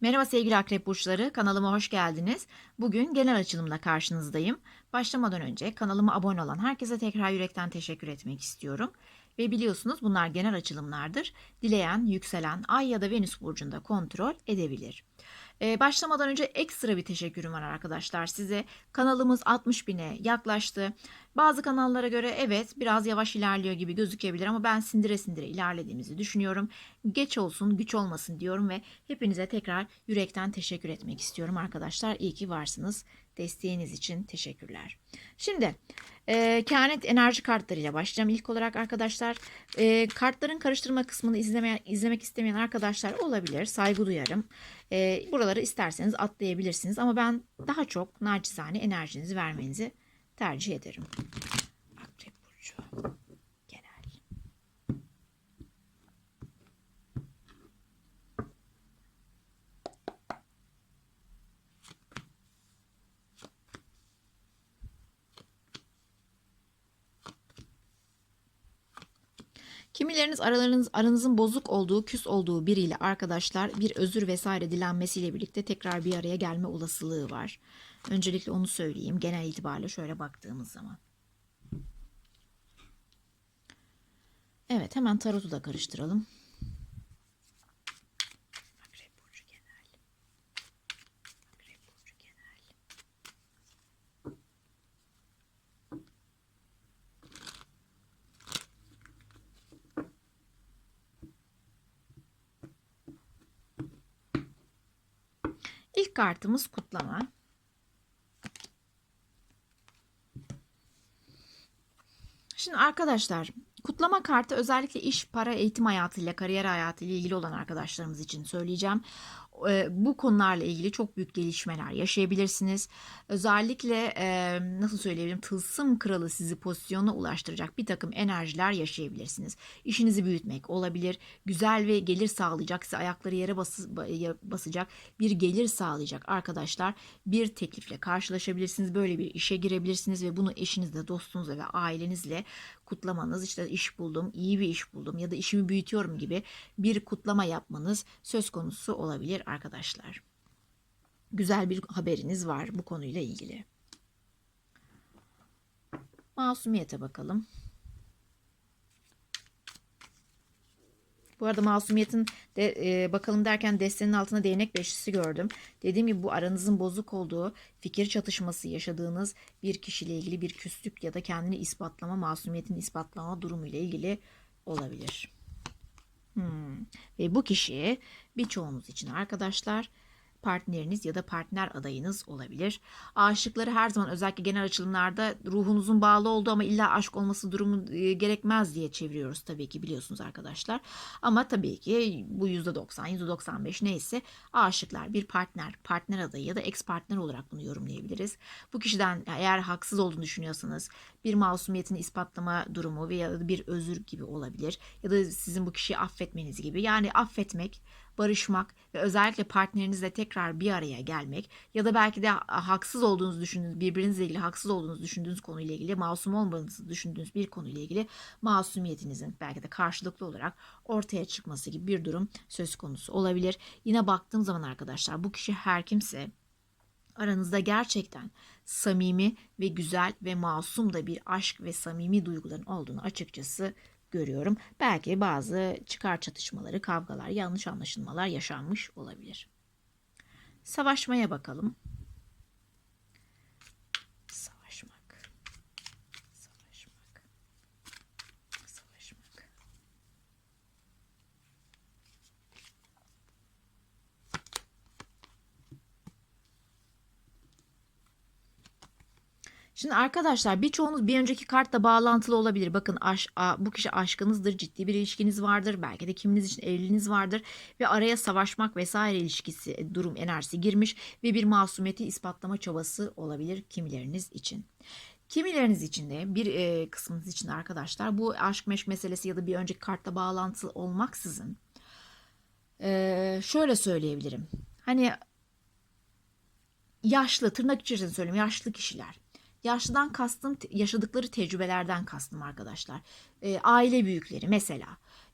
Merhaba sevgili akrep burçları, kanalıma hoş geldiniz. Bugün genel açılımla karşınızdayım. Başlamadan önce kanalıma abone olan herkese tekrar yürekten teşekkür etmek istiyorum. Ve biliyorsunuz bunlar genel açılımlardır. Dileyen, yükselen, ay ya da venüs burcunda kontrol edebilir. Ee, başlamadan önce ekstra bir teşekkürüm var arkadaşlar size. Kanalımız 60 bine yaklaştı. Bazı kanallara göre evet biraz yavaş ilerliyor gibi gözükebilir ama ben sindire sindire ilerlediğimizi düşünüyorum. Geç olsun güç olmasın diyorum ve hepinize tekrar yürekten teşekkür etmek istiyorum arkadaşlar. İyi ki varsınız. Desteğiniz için teşekkürler. Şimdi e, kehanet enerji kartlarıyla başlayacağım. İlk olarak arkadaşlar e, kartların karıştırma kısmını izlemeyen, izlemek istemeyen arkadaşlar olabilir. Saygı duyarım. E, buraları isterseniz atlayabilirsiniz ama ben daha çok naçizane enerjinizi vermenizi tercih ederim. Akrep Burcu genel. Kimileriniz aralarınız aranızın bozuk olduğu, küs olduğu biriyle arkadaşlar bir özür vesaire dilenmesiyle birlikte tekrar bir araya gelme olasılığı var. Öncelikle onu söyleyeyim genel itibariyle şöyle baktığımız zaman. Evet hemen tarotu da karıştıralım. Akrep burcu genel. Akrep burcu genel. İlk kartımız kutlama. Şimdi arkadaşlar kutlama kartı özellikle iş, para, eğitim hayatıyla, kariyer hayatıyla ilgili olan arkadaşlarımız için söyleyeceğim. Ee, Bu konularla ilgili çok büyük gelişmeler yaşayabilirsiniz. Özellikle nasıl söyleyebilirim tılsım kralı sizi pozisyona ulaştıracak bir takım enerjiler yaşayabilirsiniz. İşinizi büyütmek olabilir. Güzel ve gelir sağlayacak size ayakları yere bası- ba- basacak bir gelir sağlayacak arkadaşlar. Bir teklifle karşılaşabilirsiniz. Böyle bir işe girebilirsiniz ve bunu eşinizle, dostunuzla ve ailenizle kutlamanız işte iş buldum, iyi bir iş buldum ya da işimi büyütüyorum gibi bir kutlama yapmanız söz konusu olabilir arkadaşlar. Güzel bir haberiniz var bu konuyla ilgili. Masumiyete bakalım. Bu arada masumiyetin de e, bakalım derken destenin altına değnek beşlisi gördüm. Dediğim gibi bu aranızın bozuk olduğu, fikir çatışması yaşadığınız bir kişiyle ilgili bir küslük ya da kendini ispatlama, masumiyetin ispatlama durumu ile ilgili olabilir. Hmm. Ve bu kişi birçoğunuz için arkadaşlar partneriniz ya da partner adayınız olabilir. Aşıkları her zaman özellikle genel açılımlarda ruhunuzun bağlı olduğu ama illa aşk olması durumu e, gerekmez diye çeviriyoruz tabii ki biliyorsunuz arkadaşlar. Ama tabii ki bu %90, %95 neyse aşıklar bir partner, partner adayı ya da ex partner olarak bunu yorumlayabiliriz. Bu kişiden eğer haksız olduğunu düşünüyorsanız bir masumiyetini ispatlama durumu veya bir özür gibi olabilir. Ya da sizin bu kişiyi affetmeniz gibi. Yani affetmek, barışmak ve özellikle partnerinizle tekrar bir araya gelmek ya da belki de haksız olduğunuzu düşündüğünüz, birbirinizle ilgili haksız olduğunuzu düşündüğünüz konuyla ilgili, masum olmadığınızı düşündüğünüz bir konuyla ilgili masumiyetinizin belki de karşılıklı olarak ortaya çıkması gibi bir durum söz konusu olabilir. Yine baktığım zaman arkadaşlar bu kişi her kimse aranızda gerçekten samimi ve güzel ve masum da bir aşk ve samimi duyguların olduğunu açıkçası görüyorum. Belki bazı çıkar çatışmaları, kavgalar, yanlış anlaşılmalar yaşanmış olabilir. Savaşmaya bakalım. Savaşmak. Savaşmak. Savaşmak. Şimdi arkadaşlar birçoğunuz bir önceki kartla bağlantılı olabilir. Bakın aş, a- bu kişi aşkınızdır, ciddi bir ilişkiniz vardır. Belki de kiminiz için evliliğiniz vardır. Ve araya savaşmak vesaire ilişkisi, e, durum, enerjisi girmiş. Ve bir masumiyeti ispatlama çabası olabilir kimileriniz için. Kimileriniz için de bir e, kısmınız için arkadaşlar bu aşk meşk meselesi ya da bir önceki kartla bağlantılı olmaksızın e, şöyle söyleyebilirim. Hani yaşlı tırnak içerisinde söyleyeyim yaşlı kişiler. Yaşlıdan kastım yaşadıkları tecrübelerden kastım arkadaşlar. E, aile büyükleri mesela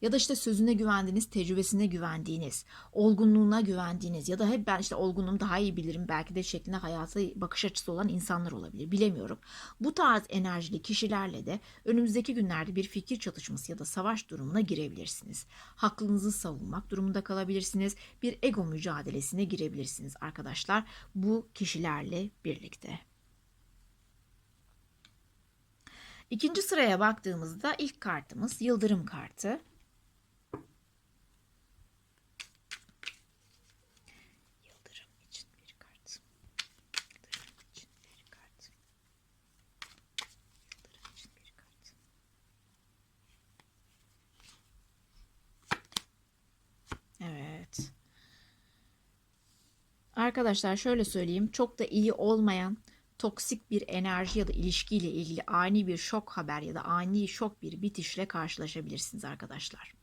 ya da işte sözüne güvendiğiniz, tecrübesine güvendiğiniz, olgunluğuna güvendiğiniz ya da hep ben işte olgunluğumu daha iyi bilirim belki de şeklinde hayata bakış açısı olan insanlar olabilir. Bilemiyorum. Bu tarz enerjili kişilerle de önümüzdeki günlerde bir fikir çatışması ya da savaş durumuna girebilirsiniz. Haklınızı savunmak durumunda kalabilirsiniz. Bir ego mücadelesine girebilirsiniz arkadaşlar bu kişilerle birlikte. İkinci sıraya baktığımızda ilk kartımız yıldırım kartı. Evet. Arkadaşlar şöyle söyleyeyim. Çok da iyi olmayan toksik bir enerji ya da ilişkiyle ilgili ani bir şok haber ya da ani şok bir bitişle karşılaşabilirsiniz arkadaşlar.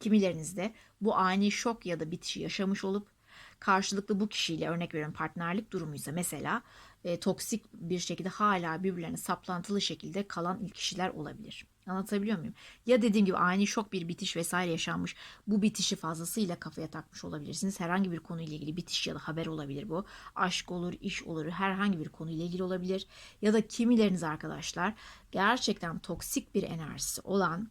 Kimilerinizde bu ani şok ya da bitişi yaşamış olup karşılıklı bu kişiyle örnek veriyorum partnerlik durumuysa mesela e, toksik bir şekilde hala birbirlerine saplantılı şekilde kalan kişiler olabilir. Anlatabiliyor muyum? Ya dediğim gibi ani şok bir bitiş vesaire yaşanmış. Bu bitişi fazlasıyla kafaya takmış olabilirsiniz. Herhangi bir konuyla ilgili bitiş ya da haber olabilir bu. Aşk olur, iş olur, herhangi bir konuyla ilgili olabilir. Ya da kimileriniz arkadaşlar gerçekten toksik bir enerjisi olan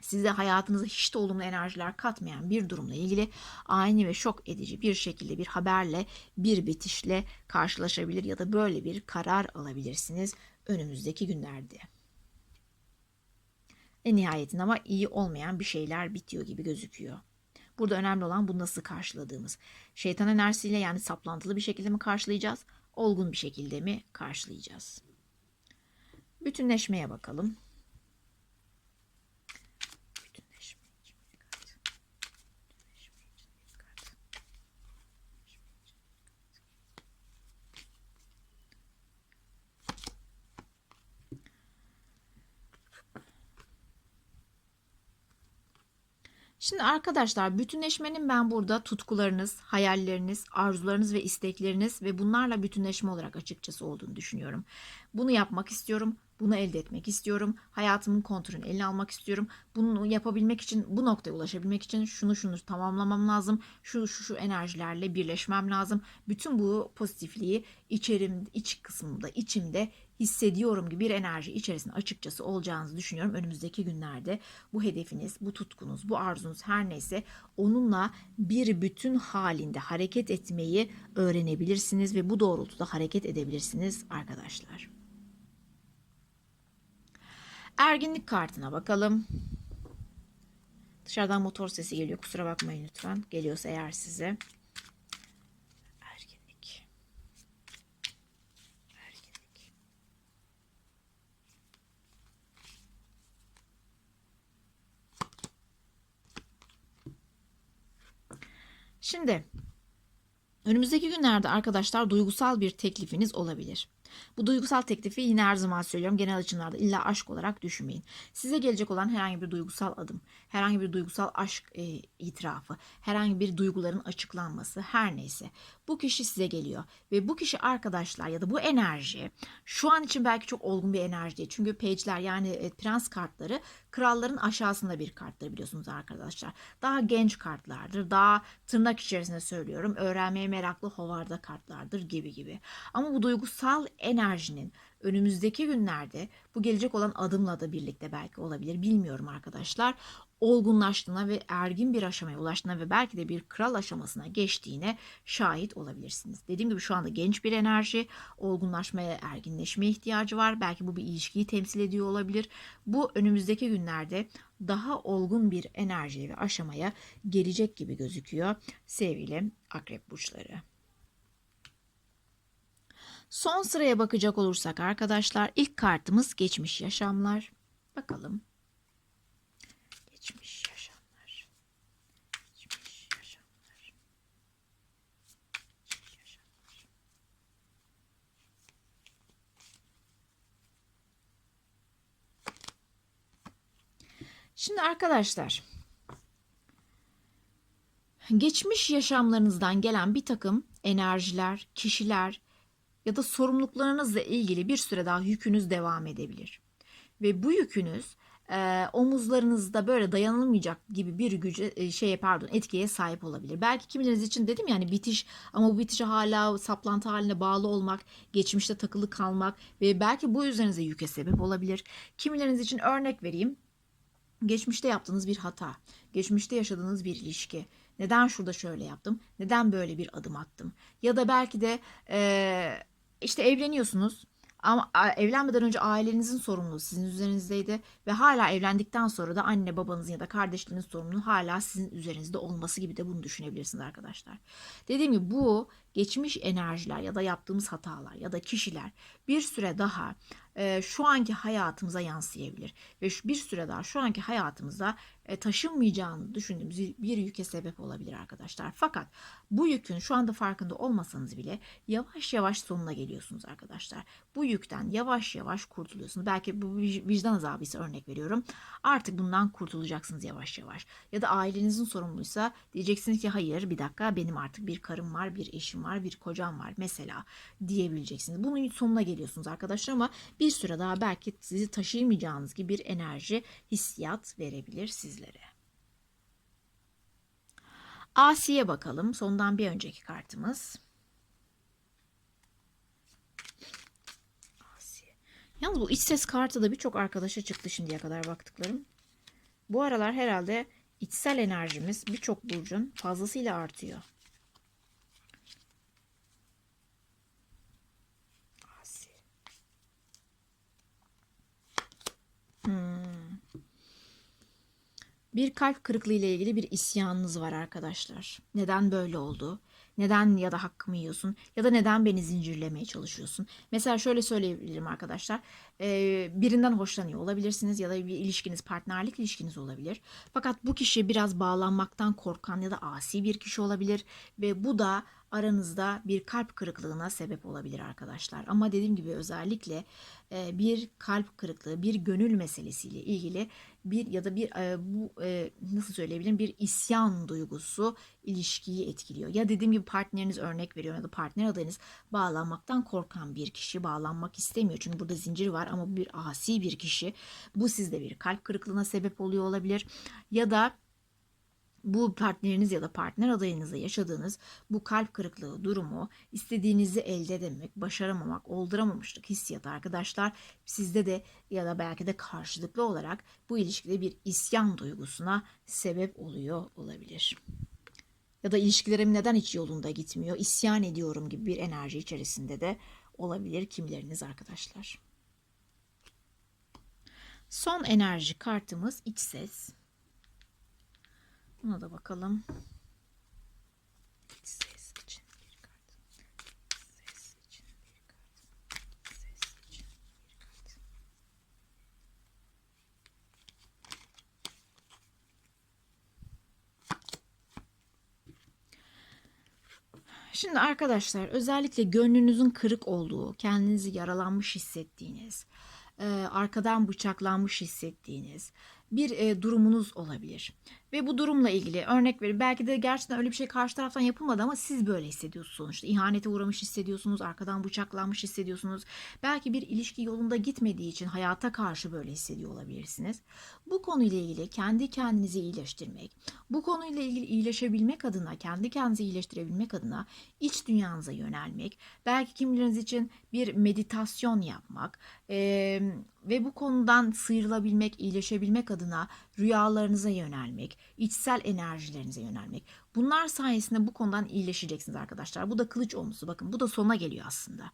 size hayatınıza hiç de olumlu enerjiler katmayan bir durumla ilgili ani ve şok edici bir şekilde bir haberle, bir bitişle karşılaşabilir ya da böyle bir karar alabilirsiniz önümüzdeki günlerde. En nihayetinde ama iyi olmayan bir şeyler bitiyor gibi gözüküyor. Burada önemli olan bu nasıl karşıladığımız. Şeytan enerjisiyle yani saplantılı bir şekilde mi karşılayacağız? Olgun bir şekilde mi karşılayacağız? Bütünleşmeye bakalım. Bütünleşme için bir kart. Bütünleşme için bir kart. Bütünleşme için bir kart. Şimdi arkadaşlar bütünleşmenin ben burada tutkularınız, hayalleriniz, arzularınız ve istekleriniz ve bunlarla bütünleşme olarak açıkçası olduğunu düşünüyorum. Bunu yapmak istiyorum. Bunu elde etmek istiyorum. Hayatımın kontrolünü eline almak istiyorum. Bunu yapabilmek için, bu noktaya ulaşabilmek için şunu şunu tamamlamam lazım. Şu şu şu enerjilerle birleşmem lazım. Bütün bu pozitifliği içerim, iç kısmımda, içimde hissediyorum gibi bir enerji içerisinde açıkçası olacağınızı düşünüyorum. Önümüzdeki günlerde bu hedefiniz, bu tutkunuz, bu arzunuz her neyse onunla bir bütün halinde hareket etmeyi öğrenebilirsiniz ve bu doğrultuda hareket edebilirsiniz arkadaşlar. Erginlik kartına bakalım. Dışarıdan motor sesi geliyor. Kusura bakmayın lütfen. Geliyorsa eğer size. Erginlik. Erginlik. Şimdi önümüzdeki günlerde arkadaşlar duygusal bir teklifiniz olabilir. Bu duygusal teklifi yine her zaman söylüyorum genel açımlarda illa aşk olarak düşünmeyin. Size gelecek olan herhangi bir duygusal adım, herhangi bir duygusal aşk e, itirafı, herhangi bir duyguların açıklanması her neyse bu kişi size geliyor ve bu kişi arkadaşlar ya da bu enerji şu an için belki çok olgun bir enerji değil. Çünkü page'ler yani e, prens kartları kralların aşağısında bir karttır biliyorsunuz arkadaşlar. Daha genç kartlardır. Daha tırnak içerisinde söylüyorum. Öğrenmeye meraklı hovarda kartlardır gibi gibi. Ama bu duygusal enerjinin önümüzdeki günlerde bu gelecek olan adımla da birlikte belki olabilir. Bilmiyorum arkadaşlar. Olgunlaştığına ve ergin bir aşamaya ulaştığına ve belki de bir kral aşamasına geçtiğine şahit olabilirsiniz. Dediğim gibi şu anda genç bir enerji, olgunlaşmaya, erginleşmeye ihtiyacı var. Belki bu bir ilişkiyi temsil ediyor olabilir. Bu önümüzdeki günlerde daha olgun bir enerjiye ve aşamaya gelecek gibi gözüküyor sevgili akrep burçları. Son sıraya bakacak olursak arkadaşlar ilk kartımız geçmiş yaşamlar. Bakalım. Geçmiş yaşamlar. Geçmiş yaşamlar. Geçmiş yaşamlar. Şimdi arkadaşlar geçmiş yaşamlarınızdan gelen bir takım enerjiler, kişiler ya da sorumluluklarınızla ilgili bir süre daha yükünüz devam edebilir. Ve bu yükünüz e, omuzlarınızda böyle dayanılmayacak gibi bir güce e, şeye pardon etkiye sahip olabilir. Belki kimileriniz için dedim yani bitiş ama bu bitişe hala saplantı haline bağlı olmak, geçmişte takılı kalmak ve belki bu üzerinize yüke sebep olabilir. Kimileriniz için örnek vereyim. Geçmişte yaptığınız bir hata, geçmişte yaşadığınız bir ilişki. Neden şurada şöyle yaptım? Neden böyle bir adım attım? Ya da belki de e, işte evleniyorsunuz ama evlenmeden önce ailenizin sorumluluğu sizin üzerinizdeydi ve hala evlendikten sonra da anne babanızın ya da kardeşlerinizin sorumluluğu hala sizin üzerinizde olması gibi de bunu düşünebilirsiniz arkadaşlar. Dediğim gibi bu geçmiş enerjiler ya da yaptığımız hatalar ya da kişiler bir süre daha e, şu anki hayatımıza yansıyabilir ve bir süre daha şu anki hayatımızda taşınmayacağını düşündüğümüz bir yüke sebep olabilir arkadaşlar. Fakat bu yükün şu anda farkında olmasanız bile yavaş yavaş sonuna geliyorsunuz arkadaşlar. Bu yükten yavaş yavaş kurtuluyorsunuz. Belki bu vic- vicdan azabı ise örnek veriyorum. Artık bundan kurtulacaksınız yavaş yavaş. Ya da ailenizin sorumluysa diyeceksiniz ki hayır bir dakika benim artık bir karım var, bir eşim var, bir kocam var mesela diyebileceksiniz. Bunun sonuna geliyorsunuz arkadaşlar ama bir süre daha belki sizi taşıyamayacağınız gibi bir enerji, hissiyat verebilir sizlere. Asiye bakalım. Sondan bir önceki kartımız. Yalnız bu iç ses kartı da birçok arkadaşa çıktı şimdiye kadar baktıklarım. Bu aralar herhalde içsel enerjimiz birçok burcun fazlasıyla artıyor. Bir kalp kırıklığı ile ilgili bir isyanınız var arkadaşlar. Neden böyle oldu? Neden ya da hakkımı yiyorsun? Ya da neden beni zincirlemeye çalışıyorsun? Mesela şöyle söyleyebilirim arkadaşlar. Ee, birinden hoşlanıyor olabilirsiniz ya da bir ilişkiniz, partnerlik ilişkiniz olabilir. Fakat bu kişi biraz bağlanmaktan korkan ya da asi bir kişi olabilir. Ve bu da aranızda bir kalp kırıklığına sebep olabilir arkadaşlar. Ama dediğim gibi özellikle e, bir kalp kırıklığı, bir gönül meselesiyle ilgili bir ya da bir e, bu e, nasıl söyleyebilirim bir isyan duygusu ilişkiyi etkiliyor. Ya dediğim gibi partneriniz örnek veriyorum ya da partner adayınız bağlanmaktan korkan bir kişi bağlanmak istemiyor. Çünkü burada zincir var ama bir asi bir kişi. Bu sizde bir kalp kırıklığına sebep oluyor olabilir. Ya da bu partneriniz ya da partner adayınızla yaşadığınız bu kalp kırıklığı durumu istediğinizi elde edememek, başaramamak, olduramamışlık hissiyatı arkadaşlar sizde de ya da belki de karşılıklı olarak bu ilişkide bir isyan duygusuna sebep oluyor olabilir. Ya da ilişkilerim neden hiç yolunda gitmiyor, isyan ediyorum gibi bir enerji içerisinde de olabilir kimileriniz arkadaşlar. Son enerji kartımız iç ses. Buna da bakalım. Şimdi arkadaşlar özellikle gönlünüzün kırık olduğu, kendinizi yaralanmış hissettiğiniz, e, arkadan bıçaklanmış hissettiğiniz bir e, durumunuz olabilir. Ve bu durumla ilgili örnek verin belki de gerçekten öyle bir şey karşı taraftan yapılmadı ama siz böyle hissediyorsunuz sonuçta. İhanete uğramış hissediyorsunuz, arkadan bıçaklanmış hissediyorsunuz. Belki bir ilişki yolunda gitmediği için hayata karşı böyle hissediyor olabilirsiniz. Bu konuyla ilgili kendi kendinizi iyileştirmek, bu konuyla ilgili iyileşebilmek adına, kendi kendinizi iyileştirebilmek adına iç dünyanıza yönelmek, belki kimileriniz için bir meditasyon yapmak eee, ve bu konudan sıyrılabilmek, iyileşebilmek adına rüyalarınıza yönelmek, içsel enerjilerinize yönelmek. Bunlar sayesinde bu konudan iyileşeceksiniz arkadaşlar. Bu da kılıç olmusu. Bakın bu da sona geliyor aslında.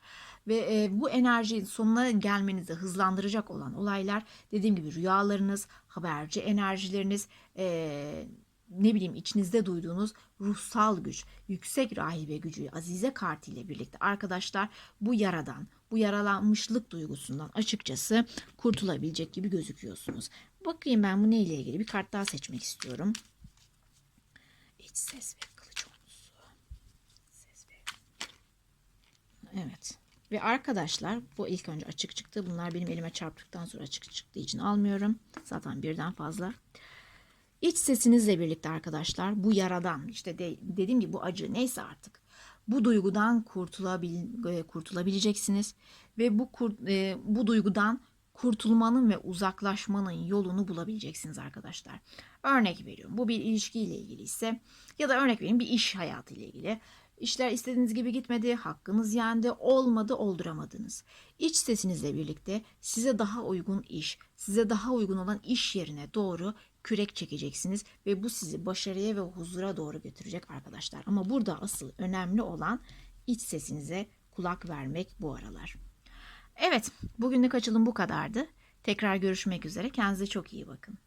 Ve e, bu enerji sonuna gelmenizi hızlandıracak olan olaylar dediğim gibi rüyalarınız, haberci enerjileriniz, e, ne bileyim içinizde duyduğunuz ruhsal güç, yüksek rahibe gücü, azize kartı ile birlikte arkadaşlar bu yaradan, bu yaralanmışlık duygusundan açıkçası kurtulabilecek gibi gözüküyorsunuz. Bakayım ben bu neyle ilgili bir kart daha seçmek istiyorum. İç ses ve kılıç olmusu. Ses ve... Evet. Ve arkadaşlar bu ilk önce açık çıktı. Bunlar benim elime çarptıktan sonra açık çıktığı için almıyorum. Zaten birden fazla. İç sesinizle birlikte arkadaşlar bu yaradan işte de, dediğim gibi bu acı neyse artık bu duygudan kurtulabil, e, kurtulabileceksiniz ve bu e, bu duygudan kurtulmanın ve uzaklaşmanın yolunu bulabileceksiniz arkadaşlar. Örnek veriyorum. Bu bir ilişkiyle ilgili ise ya da örnek vereyim bir iş hayatı ile ilgili. İşler istediğiniz gibi gitmedi, hakkınız yendi, olmadı, olduramadınız. İç sesinizle birlikte size daha uygun iş, size daha uygun olan iş yerine doğru kürek çekeceksiniz ve bu sizi başarıya ve huzura doğru götürecek arkadaşlar. Ama burada asıl önemli olan iç sesinize kulak vermek bu aralar. Evet, bugünlük açılım bu kadardı. Tekrar görüşmek üzere. Kendinize çok iyi bakın.